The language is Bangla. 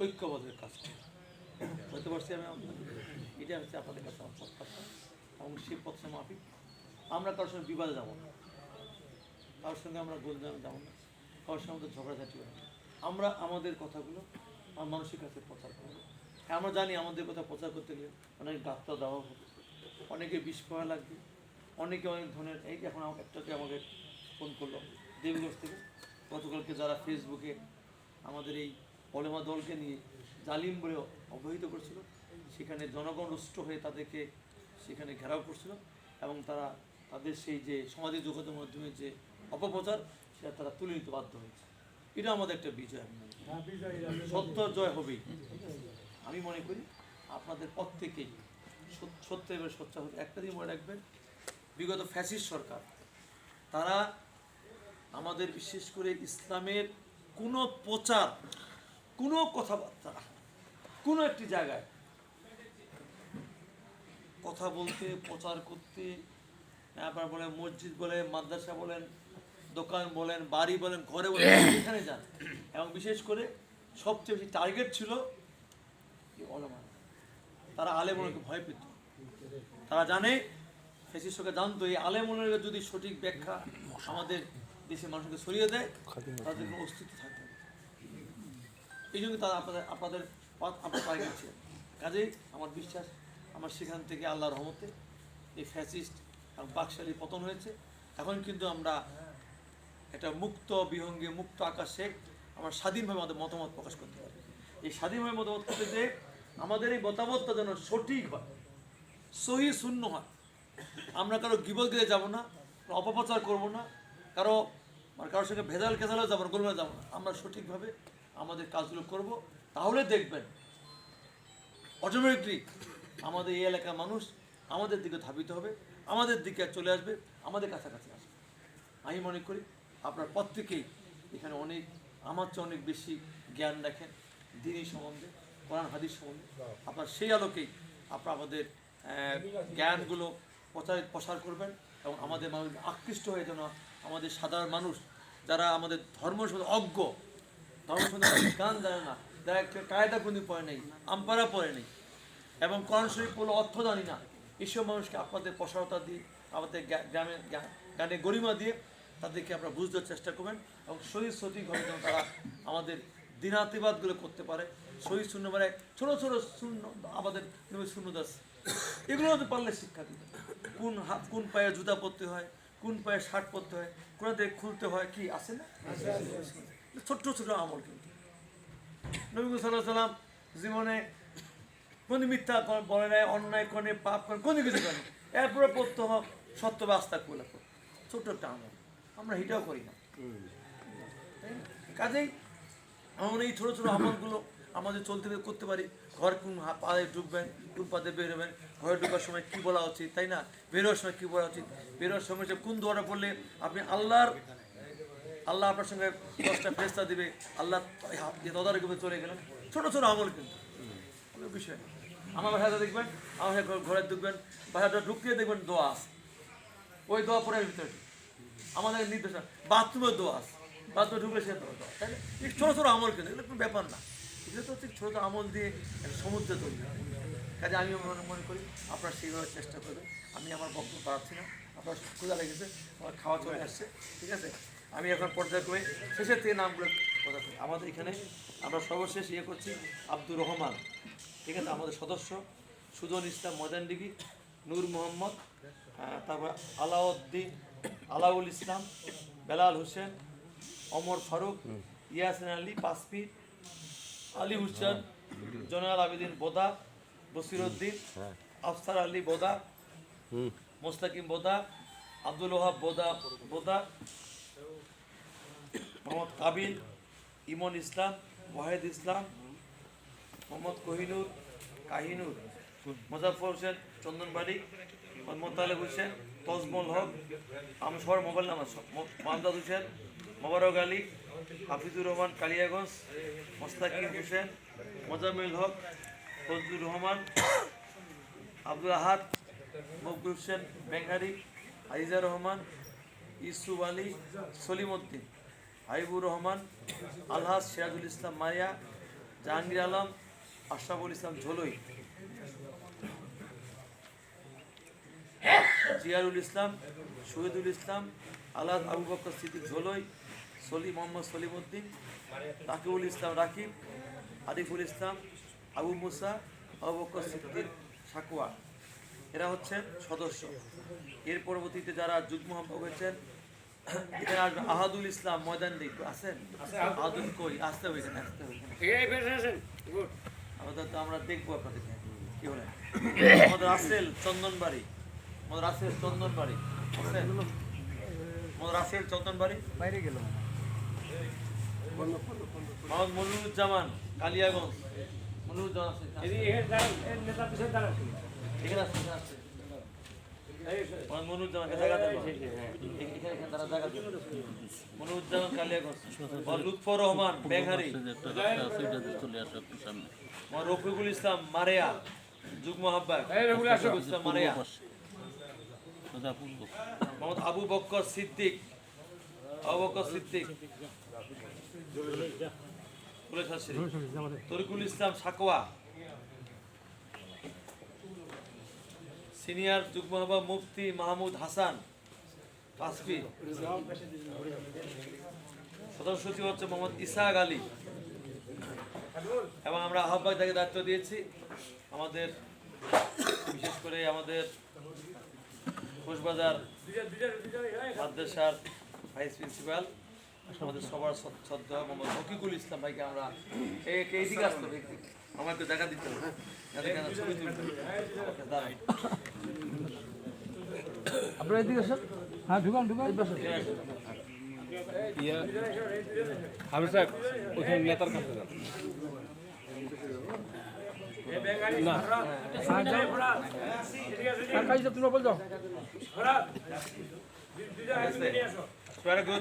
ঐক্যবদ্ধের কাজ। করি বুঝতে পারছি আমি এটা হচ্ছে আপনাদের কাছে আমার এবং সেই পথে মাফিক। আমরা কারোর সঙ্গে বিবাদে যাব না। কারোর সঙ্গে আমরা গোলজামে যাব না। কারোর সঙ্গে আমাদের ঝগড়াঝাটি হবে না। আমরা আমাদের কথাগুলো, আমার মানুষের কাছে প্রচার করব। হ্যাঁ আমরা জানি আমাদের কথা প্রচার করতে গেলে অনেক ডাক্তার দেওয়া হবে। অনেকে বিষ পাওয়া লাগবে। অনেকে অনেক ধরনের, এই যে এখন আমাকে একটাকে আমাকে ফোন করল দেবীগঞ্জ থেকে। গতকালকে যারা ফেসবুকে আমাদের এই পলেমা দলকে নিয়ে জালিম বলে অবহিত করছিল। সেখানে জনগণ রুষ্ট হয়ে তাদেরকে সেখানে ঘেরাও করছিল এবং তারা তাদের সেই যে সামাজিক যোগাযোগের মাধ্যমে যে অপপ্রচার সেটা তারা তুলে নিতে বাধ্য হয়েছে। এটা আমাদের একটা বিজয় করি। সত্য জয় হবেই। আমি মনে করি আপনাদের প্রত্যেকেই সত- সত্য এবার সচ্চা হতে একটা দিন মনে রাখবেন বিগত ফ্যাসিস্ট সরকার তারা আমাদের বিশেষ করে ইসলামের কোনো প্রচার কোনো কথাবার্তা কোনো একটি জায়গায়। কথা বলতে প্রচার করতে আপনার বলেন মসজিদ বলেন মাদ্রাসা বলেন দোকান বলেন বাড়ি বলেন ঘরে বলেন যেখানে যান। এবং বিশেষ করে সবচেয়ে বেশি টার্গেট ছিল ওলামা? তারা আলেমনকে ভয় পেত। তারা জানে ফেসিসকে জানতো এই আলেমনের যদি সঠিক ব্যাখ্যা আমাদের দেশের মানুষকে সরিয়ে দেয় তাদের কোনো অস্তিত্ব থাকবে না। এই জন্য তারা আপনাদের আপনাদের পথ আপনার পায়ে গেছে কাজেই আমার বিশ্বাস, আমার সেখান থেকে আল্লাহর রহমতে এই ফ্যাসিস্ট এবং বাকশালী পতন হয়েছে। এখন কিন্তু আমরা একটা মুক্ত, বিহঙ্গে, মুক্ত আকাশে আমরা স্বাধীনভাবে আমাদের মতামত প্রকাশ করতে পারি। এই স্বাধীনভাবে মতামত করতে যে আমাদের এই মতামতটা যেন সঠিক হয়, সহি, শূন্য হয়। আমরা কারও গিবল দিতে যাব না অপপ্রচার করব না, কারও মানে কারোর সঙ্গে ভেজাল কেজালেও যাব না যাব না। আমরা সঠিকভাবে আমাদের কাজগুলো করব, তাহলে দেখবেন অটোমেটিকলি আমাদের এই এলাকার মানুষ আমাদের দিকে ধাবিত হবে, আমাদের দিকে চলে আসবে, আমাদের কাছাকাছি আসবে। আমি মনে করি আপনার প্রত্যেকেই এখানে অনেক, আমার চেয়ে অনেক বেশি জ্ঞান রাখেন, দিনই সম্বন্ধে, কোরআন, হাদিস সম্বন্ধে। আপনার সেই আলোকেই আপনার আমাদের জ্ঞানগুলো প্রচার প্রসার করবেন এবং আমাদের মানুষ আকৃষ্ট হয়ে যেন আমাদের সাধারণ মানুষ, যারা আমাদের ধর্ম অজ্ঞ ধর্ম সম্বন্ধে গান জানে না। কায়দা বন্দি পড়ে নেই আম্পারা পড়ে নেই, এবং কোরআন শরীফ বলে অর্থ জানি না, এসব মানুষকে আপনাদের প্রসারতা দিয়ে, আমাদের গ্রামে গানে গরিমা দিয়ে তাদেরকে আপনারা বুঝতে চেষ্টা করবেন এবং শহীদ সঠিকভাবে যেন তারা আমাদের দিনাতিবাদগুলো করতে পারে। শহীদ শূন্য মানে ছোটো ছোটো শূন্য আমাদের শূন্য দাস এগুলো হতে পারলে শিক্ষা দিবে কোন হাত কোন পায়ে জুতা পরতে হয়, কোন পায়ে শার্ট পরতে হয় কোনাতে খুলতে হয়, কি আছে না? ছোট্ট ছোট আমল কিন্তু। নবী সাল্লাহ সাল্লাম জীবনে কোনো মিথ্যা বলে নাই, অন্যায় করে, পাপ করে, কোনো কিছু করে এরপরে হোক সত্য বাস্তা করে। ছোট্ট একটা আমল। আমরা এটাও করি না। কাজেই আমরা এই ছোটো ছোটো আমলগুলো আমাদের চলতে করতে পারি। ঘর কোন পায়ে ঢুকবেন কোন পাতে বেরোবেন, ঘরে ঢোকার সময় কী বলা উচিত, তাই না? বেরোর সময় কী বলা উচিত? বেরোর সময় কোন দোয়াটা পড়লে আপনি আল্লাহর আল্লাহ আপনার সঙ্গে দশটা ফেস্তা দিবে, আল্লাহ তদারকি চলে গেলেন। ছোট ছোট আমল কিন্তু। কোনো বিষয়। আমার বাসাতে দেখবেন, আমার ঘরে ঢুকবেন বাসাটা ঢুকিয়ে দেখবেন দোয়া ওই দোয়া পরে ভিতরে। আমাদের নির্দেশনা বাথরুমের দোয়া বাথরুমে ঢুকলে সে দোয়া এই ছোটো ছোটো আমল কিন্তু, এগুলো কোনো ব্যাপার না। এগুলো তো হচ্ছে ছোটো আমল দিয়ে সমুদ্রে তৈরি। কাজে আমি মনে করি, আপনারা সেইভাবে চেষ্টা করবেন। আমি আমার বক্তব্য পাচ্ছি না। আপনার ক্ষুদা লেগেছে, আমার খাওয়া চলে আসছে। ঠিক আছে? আমি এখন পর্যায়ক্রমে শেষের থেকে নামগুলো কথা আমাদের এখানে আমরা সর্বশেষ ইয়ে করছি আব্দুর রহমান। ঠিক আছে? আমাদের সদস্য সুজন ইসলাম ময়দানডিগি নূর মোহাম্মদ তারপর আলাউদ্দিন আলাউল ইসলাম বেলাল হোসেন অমর ফারুক ইয়াসিন আলী পাসপি আলী হুসেন জনাল আবেদিন বোদা বসিরউদ্দিন আফসার আলী বোদা মোস্তাকিম বোদা আব্দুল ওহাব বোদা বোদা মোহাম্মদ কাবিল, ইমন ইসলাম, ওয়াহেদ ইসলাম, মোহাম্মদ কোহিনুর, কাহিনুর মোজাফর হোসেন চন্দনবাড়ি মোহাম্মদ তালেব হোসেন, তজমল হক আমি সবার মোবাইল নাম্বার মোহাম্মদ হোসেন, মোবারক আলী, হাফিজুর রহমান, কালিয়াগঞ্জ, মোস্তাকিম হোসেন মোজামিল হক, ফজলুর রহমান, আব্দুল আহাদ, মকবুল হোসেন বেঙ্গারি আইজা রহমান, ইসুফ আলী সলিম হাইবুর রহমান, আলহাজ সিরাজুল ইসলাম মারিয়া, জাহাঙ্গীর আলম, আশরাফুল ইসলাম ঝোলই, জিয়ারুল ইসলাম, শহীদুল ইসলাম আলাদ আবু বকর সিদ্দিক ঝোলই, সলি মোহাম্মদ সলিমউদ্দিন তাকিউল ইসলাম রাকিব আরিফুল ইসলাম, আবু মুসা, আবু বকর সিদ্দিক সাকুয়া। এরা হচ্ছেন সদস্য। এর পরবর্তীতে যারা যুগ্ম হয়েছেন আহাদুল ইসলাম ময়দান আছেন? আহাদুল কই? আসতে হবে এখানে আসতে হবে আমরা দেখব আপনাদেরকে কি আমাদের রাসেল চন্দনবাড়ি। আমাদের রাসেল চন্দনবাড়ি। আছেন আমাদের চন্দনবাড়ি। বাইরে গেল মোহাম্মদ মনিরুজ্জামান কালিয়াগঞ্জ। মনিরুজ্জামান আছে এখানে আছে এখানে আছে মোহাম্মদ মনিরুজ্জামানকে জায়গা দেবো এখানে এখানে তারা জায়গা দেবো কালিয়াগঞ্জ লুৎফর রহমান বেংহারি রফিকুল ইসলাম মারেয়া যুগ্ম আহ্বায়ক রফিকুল ইসলাম মারেয়া মোহাম্মদ আবু বক্কর সিদ্দিক আবু বক্কর সিদ্দিক। তরিকুল ইসলাম সাকোয়া সিনিয়র যুগ্ম আহ্বায়ক মুফতি মাহমুদ হাসান কাসফি সদস্য সচিব হচ্ছে মোহাম্মদ ইসাক আলী। এবং আমরা আহ্বায়ক তাকে দায়িত্ব দিয়েছি। আমাদের, বিশেষ করে আমাদের কোষবাজার মাদ্রাসার ভাইস প্রিন্সিপাল আমাদের সবার শ্রদ্ধ- মোহাম্মদ রকিকুল ইসলাম ভাইকে আমরা এইদিকে আসতে হবে আমাকে দেখা দিতে হবে হ্যাঁ? ছবি তুলতে। আপনারা এদিকে আসেন। হ্যাঁ ঢুকান ঢুকান। এখানে সাহেব ওখানে নেতার কাছে যান। না। তোমরা বল যাও। সবাই গ্রুপ